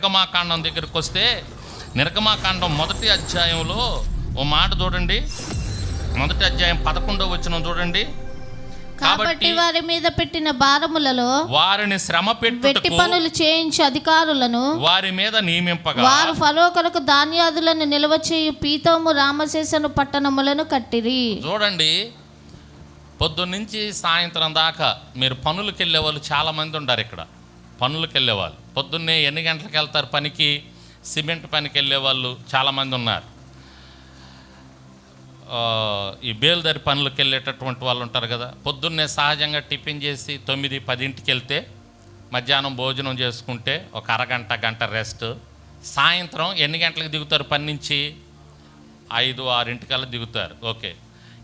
నిర్గమాకాండం దగ్గరికి వస్తే నిర్గమాకాండం మొదటి అధ్యాయంలో ఓ మాట చూడండి. మొదటి అధ్యాయం పదకొండవ వచ్చిన చూడండి. కాబట్టి వారి మీద పెట్టిన భారములలో వారిని శ్రమ పెట్టుటకు పనులు చేయించు అధికారులను వారి మీద నియమింపగా వారు ఫరో కొరకు ధాన్యాదులను నిల్వ చేయు పీతోము రామశేషను పట్టణములను కట్టిరి. చూడండి. పొద్దున్నుంచి సాయంత్రం దాకా మీరు పనులకు వెళ్ళే వాళ్ళు చాలామంది ఉన్నారు ఇక్కడ. పనులకు వెళ్ళేవాళ్ళు పొద్దున్నే ఎన్ని గంటలకు వెళ్తారు పనికి? సిమెంట్ పనికి వెళ్ళే వాళ్ళు చాలామంది ఉన్నారు. ఈ బేల్దరి పనులకు వెళ్ళేటటువంటి వాళ్ళు ఉంటారు కదా పొద్దున్నే సహజంగా టిఫిన్ చేసి తొమ్మిది పదింటికి వెళ్తే మధ్యాహ్నం భోజనం చేసుకుంటే ఒక అరగంట గంట రెస్ట్. సాయంత్రం ఎన్ని గంటలకు దిగుతారు పని నుంచి? ఐదు ఆరింటికల్లా దిగుతారు. ఓకే.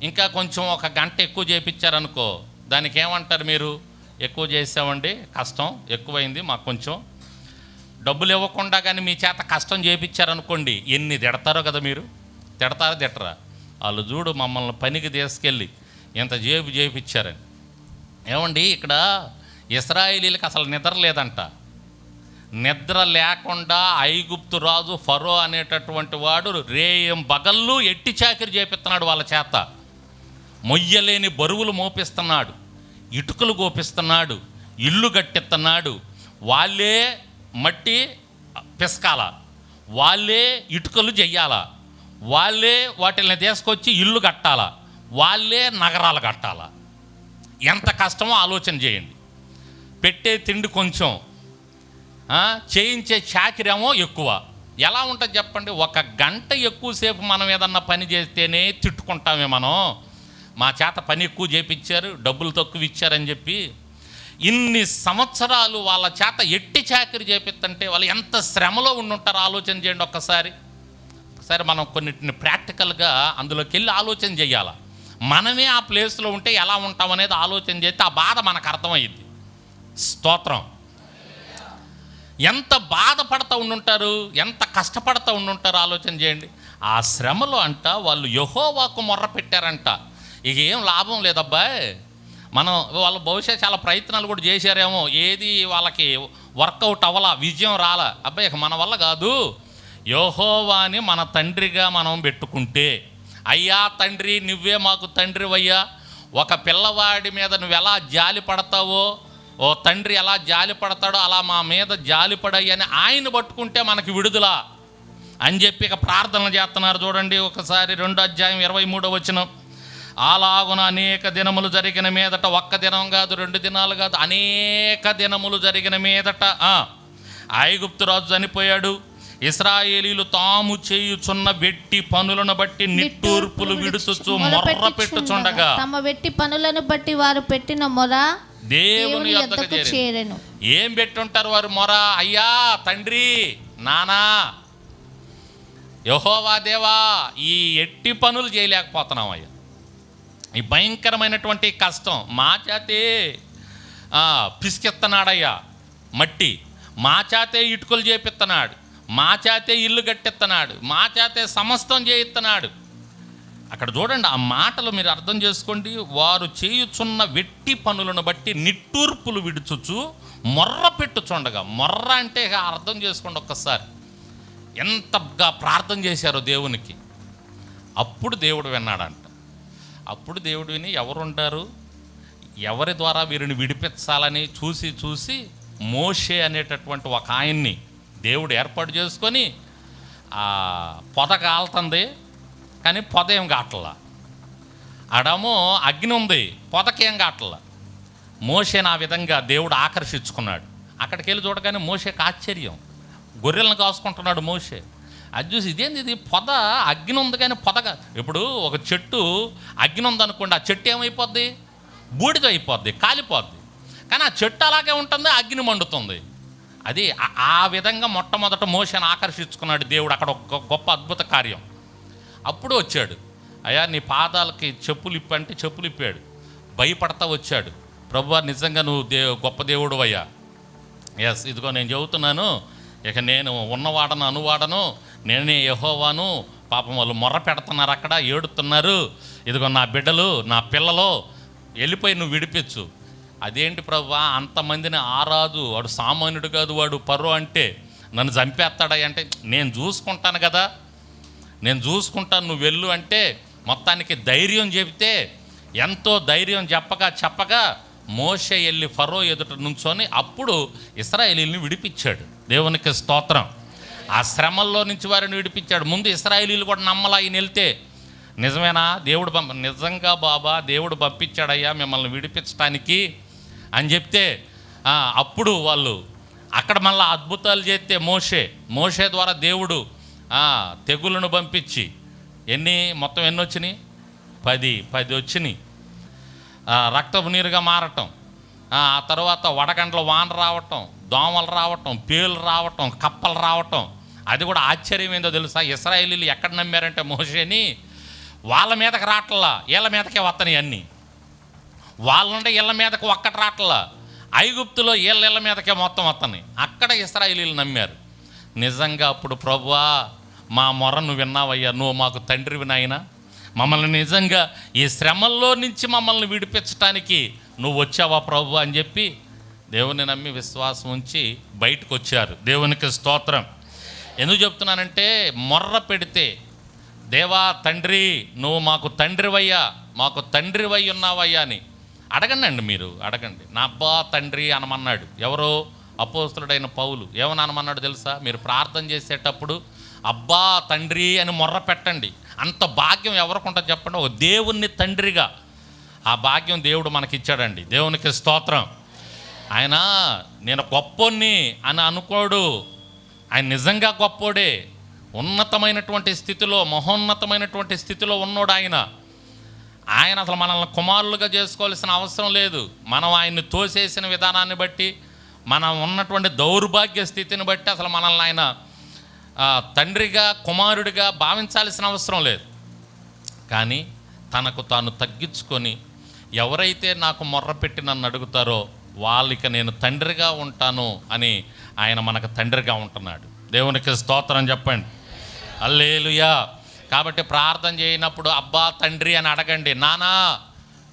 ఇంకా కొంచెం ఒక గంట ఎక్కువ చేయించారనుకో దానికి ఏమంటారు మీరు? ఎక్కువ చేసామండి కష్టం ఎక్కువైంది మాకు కొంచెం డబ్బులు ఇవ్వకుండా కానీ మీ చేత కష్టం చేయించారనుకోండి ఎన్ని తిడతారో కదా మీరు? తిడతారా తిట్టరా? వాళ్ళు చూడు మమ్మల్ని పనికి తీసుకెళ్ళి ఇంత జేబు చేయించారని ఏమండి ఇక్కడ ఇస్రాయేలీలకు అసలు నిద్ర లేదంట. నిద్ర లేకుండా ఐగుప్తు రాజు ఫరో అనేటటువంటి వాడు రేయం బగళ్ళు ఎట్టి చాకిరి చేపిస్తున్నాడు వాళ్ళ చేత. మొయ్యలేని బరువులు మోపిస్తున్నాడు ఇటుకలు గోపిస్తున్నాడు ఇల్లు కట్టిస్తున్నాడు. వాళ్ళే మట్టి పిసకాల. వాళ్ళే ఇటుకలు చెయ్యాల వాళ్ళే వాటిని తీసుకొచ్చి ఇల్లు కట్టాల. వాళ్ళే నగరాలు కట్టాల. ఎంత కష్టమో ఆలోచన చేయండి పెట్టే తిండి కొంచెం చేయించే చాకిరేమో ఎక్కువ. ఎలా ఉంటుంది చెప్పండి? ఒక గంట ఎక్కువసేపు మనం ఏదన్నా పని చేస్తేనే తిట్టుకుంటామే మనం. మా చేత పని ఎక్కువ చేపించారు డబ్బులు తక్కువ ఇచ్చారని చెప్పి ఇన్ని సంవత్సరాలు వాళ్ళ చేత ఎట్టి చాకరీ చేపిస్తుంటే వాళ్ళు ఎంత శ్రమలో ఉండుంటారో ఆలోచన చేయండి ఒక్కసారి. ఒకసారి మనం కొన్నిటిని ప్రాక్టికల్గా అందులోకి వెళ్ళి ఆలోచన చేయాలి? మనమే ఆ ప్లేస్లో ఉంటే ఎలా ఉంటాం అనేది ఆలోచన చేస్తే ఆ బాధ మనకు అర్థమైంది స్తోత్రం. ఎంత బాధపడతా ఉండుంటారు? ఎంత కష్టపడతా ఉండుంటారు ఆలోచన చేయండి. ఆ శ్రమలో అంట వాళ్ళు యహోవాకు మొర్ర పెట్టారంట. ఇక ఏం లాభం లేదబ్బాయ్. మనం వాళ్ళ బహుశా చాలా ప్రయత్నాలు కూడా చేశారేమో. ఏది వాళ్ళకి వర్కౌట్ అవ్వాల విజయం రాలా? అబ్బాయి మన వల్ల కాదు. యోహోవాని మన తండ్రిగా మనం పెట్టుకుంటే అయ్యా తండ్రి నువ్వే మాకు తండ్రివయ్యా. ఒక పిల్లవాడి మీద నువ్వు ఎలా జాలి పడతావో ఓ తండ్రి ఎలా జాలి పడతాడో అలా మా మీద జాలి పడయ్యని ఆయన పట్టుకుంటే మనకి విడుదల. అని చెప్పి ఇక ప్రార్థన చేస్తున్నారు. చూడండి ఒకసారి రెండు అధ్యాయం ఇరవై మూడో వచ్చినాం అలాగున అనేక దినములు జరిగిన మీదట ఒక్క దినం కాదు రెండు దినాలు కాదు అనేక దినములు జరిగిన మీదట ఆ, ఐగుప్తు రాజు చనిపోయాడు. ఇస్రాయేలీలు తాము చేయుచున్న వెట్టి పనులను బట్టి నిట్టూర్పులు విడుచుచు మొర్ర పెట్టుచుండగా. తమ వెట్టి పనులను బట్టి వారు పెట్టిన మొర దేవుని యొద్దకు చేరెను. ఏం పెట్టుంటారు వారు మొర? అయ్యా తండ్రి నానా యహోవా దేవా ఈ ఎట్టి పనులు చేయలేకపోతున్నాం అయ్యా. ఈ భయంకరమైనటువంటి కష్టం. మా చేతే పిసికెత్తనాడయ్యా మట్టి. మా చేతే ఇటుకలు చేపిస్తున్నాడు మా చేతే ఇల్లు కట్టిస్తున్నాడు మా చేతే సమస్తం చేయిస్తున్నాడు అక్కడ చూడండి ఆ మాటలు మీరు అర్థం చేసుకోండి. వారు చేయుచున్న వెట్టి పనులను బట్టి నిట్టూర్పులు విడుచుచు మొర్ర పెట్టుచుండగా. మొర్ర అంటే అర్థం చేసుకోండి ఒక్కసారి. ఎంతగా ప్రార్థన చేశారో దేవునికి. అప్పుడు దేవుడు విన్నాడంట. అప్పుడు దేవుడు విని ఎవరుంటారు? ఎవరి ద్వారా వీరిని విడిపించాలని చూసి చూసి మోషే అనేటటువంటి ఒక ఆయన్ని దేవుడు ఏర్పాటు చేసుకొని పొద కాలుతుంది కానీ పొద ఏం కావట్లా ఆడేమో అగ్ని ఉంది పొదకేం కాటలా? మోషేని ఆ విధంగా దేవుడు ఆకర్షించుకున్నాడు. అక్కడికి వెళ్ళి చూడగానే మోషేకి ఆశ్చర్యం. గొర్రెలను కాసుకుంటున్నాడు మోషే. అది చూసి ఇదేంది ఇది? పొద అగ్ని ఉంది కానీ పొదగా ఇప్పుడు ఒక చెట్టు అగ్ని ఉందనుకోండి ఆ చెట్టు ఏమైపోద్ది? బూడిద అయిపోద్ది కాలిపోద్ది. కానీ ఆ చెట్టు అలాగే ఉంటుంది అగ్ని మండుతుంది. అది ఆ- విధంగా మొట్టమొదట మోషన్ ఆకర్షించుకున్నాడు దేవుడు. అక్కడ ఒక గొప్ప అద్భుత కార్యం. అప్పుడు వచ్చాడు. అయ్యా నీ పాదాలకి చెప్పులు ఇప్పంటే చెప్పులు ఇప్పాడు. భయపడతా వచ్చాడు. ప్రభు నిజంగా నువ్వు దే గొప్ప దేవుడు అయ్యా. ఎస్ ఇదిగో నేను చెబుతున్నాను. ఇక నేను ఉన్నవాడను అనువాడను. నేనే యహోవాను. పాపం వాళ్ళు మొర్ర పెడుతున్నారు అక్కడ ఏడుతున్నారు. ఇదిగో నా బిడ్డలు నా పిల్లలు వెళ్ళిపోయి నువ్వు విడిపించు. అదేంటి ప్రభా అంతమందిని ఆరాదు వాడు సామాన్యుడు కాదు వాడు పర్వ అంటే నన్ను చంపేస్తాడా అంటే నేను చూసుకుంటాను కదా. నేను చూసుకుంటాను నువ్వు వెళ్ళు అంటే మొత్తానికి ధైర్యం చెబితే ఎంతో ధైర్యం చెప్పగా చెప్పగా మోషే వెళ్ళి ఫరో ఎదుట నుంచొని అప్పుడు ఇస్రాయేలీని విడిపించాడు. దేవునికి స్తోత్రం. ఆ శ్రమల్లో నుంచి వారిని విడిపించాడు. ముందు ఇస్రాయేలీలు కూడా నమ్మలా ఈయన వెళ్తే నిజమేనా? దేవుడు పంప నిజంగా బాబా దేవుడు పంపించాడయ్యా మిమ్మల్ని విడిపించడానికి అని చెప్తే అప్పుడు వాళ్ళు అక్కడ మళ్ళీ అద్భుతాలు చేస్తే మోషే మోషే ద్వారా దేవుడు తెగులను పంపించి ఎన్ని మొత్తం ఎన్ని వచ్చినాయి? పది పది వచ్చినాయి. రక్తపు నీరుగా మారటం ఆ ఆ తర్వాత వడగండ్ల వాన రావటం దోమలు రావటం పేలు రావటం కప్పలు రావటం అది కూడా ఆశ్చర్యం ఏందో తెలుసా? ఇస్రాయేలీలు ఎక్కడ నమ్మారంటే మోషేని? వాళ్ళ మీదకి రాట్ల వీళ్ళ మీదకే వస్తాయి అన్నీ. వాళ్ళుంటే ఇళ్ళ మీదకు ఒక్కటి రావట్లా ఐగుప్తులో వీళ్ళ ఇళ్ళ మీదకే మొత్తం వస్తాయి అక్కడ ఇస్రాయేలీలు నమ్మారు. నిజంగా అప్పుడు ప్రభువా మా మొర నువ్వు విన్నావయ్యా? నువ్వు మాకు తండ్రివి నాయనా. మమ్మల్ని నిజంగా ఈ శ్రమల్లో నుంచి మమ్మల్ని విడిపించడానికి నువ్వు వచ్చావా ప్రభు అని చెప్పి దేవుని నమ్మి విశ్వాసం ఉంచి బయటకు వచ్చారు. దేవునికి స్తోత్రం. ఎందుకు చెప్తున్నానంటే మొర్ర పెడితే దేవా తండ్రి నువ్వు మాకు తండ్రివయ్యా మాకు తండ్రివై ఉన్నావయ్యా అని. అడగండి అండి మీరు అడగండి. నా అబ్బా తండ్రి అనమన్నాడు. ఎవరో? అపోస్తుడైన పౌలు. ఏమని అనమన్నాడు తెలుసా? మీరు ప్రార్థన చేసేటప్పుడు అబ్బా తండ్రి అని మొర్ర పెట్టండి. అంత భాగ్యం ఎవరికి ఉంటుంది చెప్పండి? ఒక దేవుణ్ణి తండ్రిగా. ఆ భాగ్యం దేవుడు మనకిచ్చాడండి. దేవునికి స్తోత్రం. ఆయన నేను గొప్పని అని అనుకోడు. ఆయన నిజంగా గొప్పోడే ఉన్నతమైనటువంటి స్థితిలో మహోన్నతమైనటువంటి స్థితిలో ఉన్నోడు ఆయన. ఆయన అసలు మనల్ని కుమారులుగా చేసుకోవాల్సిన అవసరం లేదు. మనం ఆయన్ని తోసేసిన విధానాన్ని బట్టి మనం ఉన్నటువంటి దౌర్భాగ్య స్థితిని బట్టి అసలు మనల్ని ఆయన తండ్రిగా కుమారుడిగా భావించాల్సిన అవసరం లేదు. కానీ తనకు తాను తగ్గించుకొని ఎవరైతే నాకు మొర్ర పెట్టి నన్ను అడుగుతారో వాళ్ళకి నేను తండ్రిగా ఉంటాను అని ఆయన మనకు తండ్రిగా ఉంటున్నాడు. దేవునికి స్తోత్రం చెప్పండి. అల్లేలుయా కాబట్టి ప్రార్థన చేయనప్పుడు అబ్బా తండ్రి అని అడగండి. నానా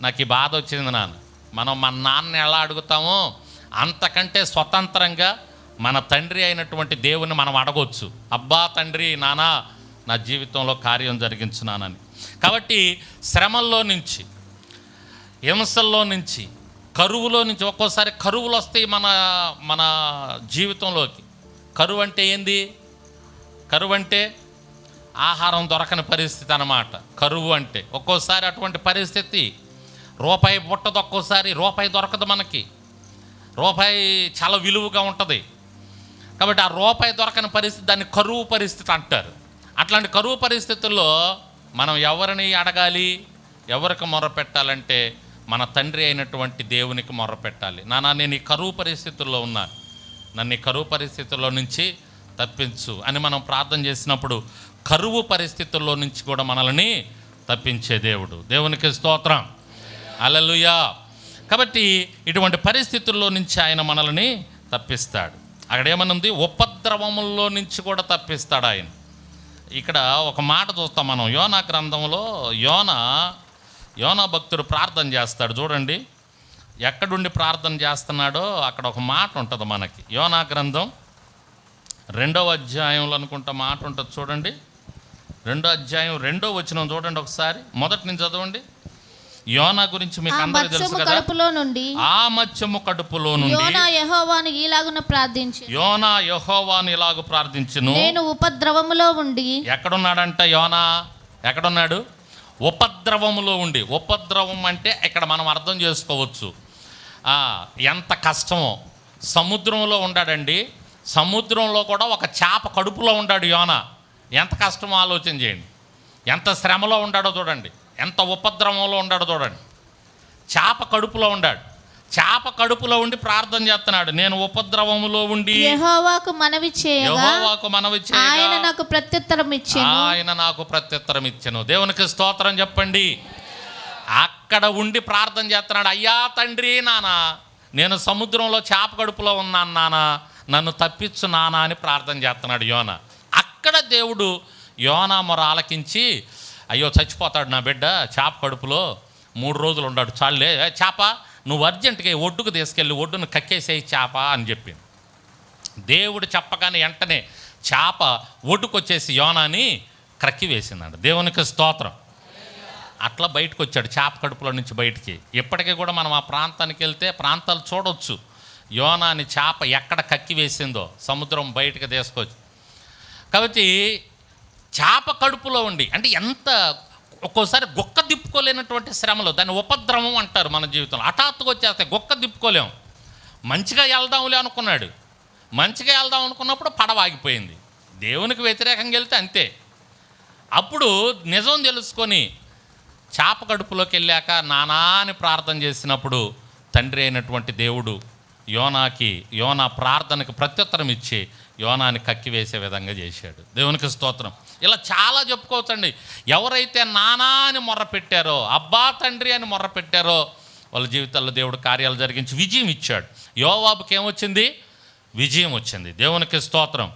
నాకు ఈ బాధ వచ్చింది నాన్న. మనం మన నాన్న ఎలా అడుగుతామో అంతకంటే స్వతంత్రంగా మన తండ్రి అయినటువంటి దేవుని మనం అడగొచ్చు. అబ్బా తండ్రి నానా నా జీవితంలో కార్యం జరిగించున్నానని. కాబట్టి శ్రమల్లో నుంచి హింసల్లో నుంచి కరువులో నుంచి ఒక్కోసారి కరువులు వస్తాయి మన మన జీవితంలోకి. కరువు అంటే ఏంది? కరువు అంటే ఆహారం దొరకని పరిస్థితి అన్నమాట. కరువు అంటే ఒక్కోసారి అటువంటి పరిస్థితి. రూపాయి పుట్టదు ఒక్కోసారి రూపాయి దొరకదు మనకి. రూపాయి చాలా విలువగా ఉంటుంది. కాబట్టి ఆ రూపాయి దొరకని పరిస్థితి దాన్ని కరువు పరిస్థితి అంటారు. అట్లాంటి కరువు పరిస్థితుల్లో మనం ఎవరిని అడగాలి? ఎవరికి మొర పెట్టాలంటే మన తండ్రి అయినటువంటి దేవునికి మొర పెట్టాలి నానా నేను ఈ కరువు పరిస్థితుల్లో ఉన్నా. నన్ను ఈ కరువు పరిస్థితుల్లో నుంచి తప్పించు అని మనం ప్రార్థన చేసినప్పుడు కరువు పరిస్థితుల్లో నుంచి కూడా మనల్ని తప్పించే దేవుడు. దేవునికి స్తోత్రం. అలలుయా కాబట్టి ఇటువంటి పరిస్థితుల్లో నుంచి ఆయన మనల్ని తప్పిస్తాడు. అక్కడ ఏమనుంది? ఉపద్రవముల్లో నుంచి కూడా తప్పిస్తాడు ఆయన. ఇక్కడ ఒక మాట చూస్తాం మనం. యోనా గ్రంథంలో యోన యోనా భక్తుడు ప్రార్థన చేస్తాడు చూడండి. ఎక్కడుండి ప్రార్థన చేస్తున్నాడో అక్కడ ఒక మాట ఉంటుంది మనకి. యోనా గ్రంథం రెండవ అధ్యాయంలో అనుకుంటా మాట ఉంటుంది చూడండి. రెండో అధ్యాయం రెండో వచనం చూడండి ఒకసారి. మొదటి నుంచి చదవండి. యోనా గురించి మీకు ఆ అందరికీ తెలుసు కదా? కడుపులో నుండి ఆ మత్స్యము కడుపులో నుండి యోనా యెహోవాను ఈలాగున ప్రార్థించి. యోనా యహోవాని ఇలాగ ప్రార్థించును. నేను ఉపద్రవములో ఉండి ఎక్కడున్నాడంట యోనా? ఎక్కడున్నాడు? ఉపద్రవములో ఉండి ఉపద్రవం అంటే ఇక్కడ మనం అర్థం చేసుకోవచ్చు. ఎంత కష్టమో. సముద్రంలో ఉండాడండి. సముద్రంలో కూడా ఒక చేప కడుపులో ఉండాడు యోన. ఎంత కష్టమో ఆలోచన చేయండి. ఎంత శ్రమలో ఉండాడో చూడండి. ఎంత ఉపద్రవంలో ఉండాడో చూడండి. చేప కడుపులో ఉండాడు. చేప కడుపులో ఉండి ప్రార్థన చేస్తున్నాడు. నేను ఉపద్రవములో ఉండి యెహోవాకు మనవి చేయగా యెహోవాకు మనవి చేయగా ఆయన నాకు ప్రత్యుత్తరం ఇచ్చెను. ఆయన నాకు ప్రత్యుత్తరం ఇచ్చెను. దేవునికి స్తోత్రం చెప్పండి. అక్కడ ఉండి ప్రార్థన చేస్తున్నాడు. అయ్యా తండ్రి నానా నేను సముద్రంలో చేప కడుపులో ఉన్నాను నానా నన్ను తప్పించు నానా అని ప్రార్థన చేస్తున్నాడు యోన. అక్కడ దేవుడు యోనా మొర ఆలకించి అయ్యో చచ్చిపోతాడు నా బిడ్డ చేప కడుపులో మూడు రోజులు ఉన్నాడు. చాలులే. చేప నువ్వు అర్జెంటుగా ఒడ్డుకు తీసుకెళ్ళి ఒడ్డును కక్కేసేయి చేప అని చెప్పింది. దేవుడు చెప్పగానే వెంటనే చేప ఒడ్డుకొచ్చేసి యోనాని క్రక్కి వేసిందంట. దేవునికి స్తోత్రం. అట్లా బయటకు వచ్చాడు చేప కడుపులో నుంచి బయటికి. ఇప్పటికీ కూడా మనం ఆ ప్రాంతానికి వెళ్తే ప్రాంతాలు చూడవచ్చు యోనాని చేప ఎక్కడ కక్కి వేసిందో సముద్రం బయటకు తీసుకొచ్చి. కాబట్టి చేప కడుపులో ఉండి అంటే ఎంత ఒక్కోసారి గొక్క దిప్పుకోలేనటువంటి శ్రమలు దాన్ని ఉపద్రవం అంటారు మన జీవితంలో. హఠాత్తుగా వచ్చేస్తే గొక్క దిప్పుకోలేం. మంచిగా వెళ్దాంలే అనుకున్నాడు. మంచిగా వెళ్దాం అనుకున్నప్పుడు పడవ ఆగిపోయింది. దేవునికి వ్యతిరేకంగా వెళ్తే అంతే. అప్పుడు నిజం తెలుసుకొని చేప కడుపులోకి వెళ్ళాక నానా అని ప్రార్థన చేసినప్పుడు తండ్రి అయినటువంటి దేవుడు యోనాకి యోనా ప్రార్థనకు ప్రత్యుత్తరం ఇచ్చి యోనాని కక్కివేసే విధంగా చేశాడు. దేవునికి స్తోత్రం. ఇలా చాలా చెప్పుకోవచ్చండి. ఎవరైతే నానా అని మొర్ర పెట్టారో అబ్బా తండ్రి అని మొర్ర పెట్టారో వాళ్ళ జీవితాల్లో దేవుడు కార్యాలు జరిగించి విజయం ఇచ్చాడు. యోవాబుకి ఏమొచ్చింది? విజయం వచ్చింది. దేవునికి స్తోత్రం.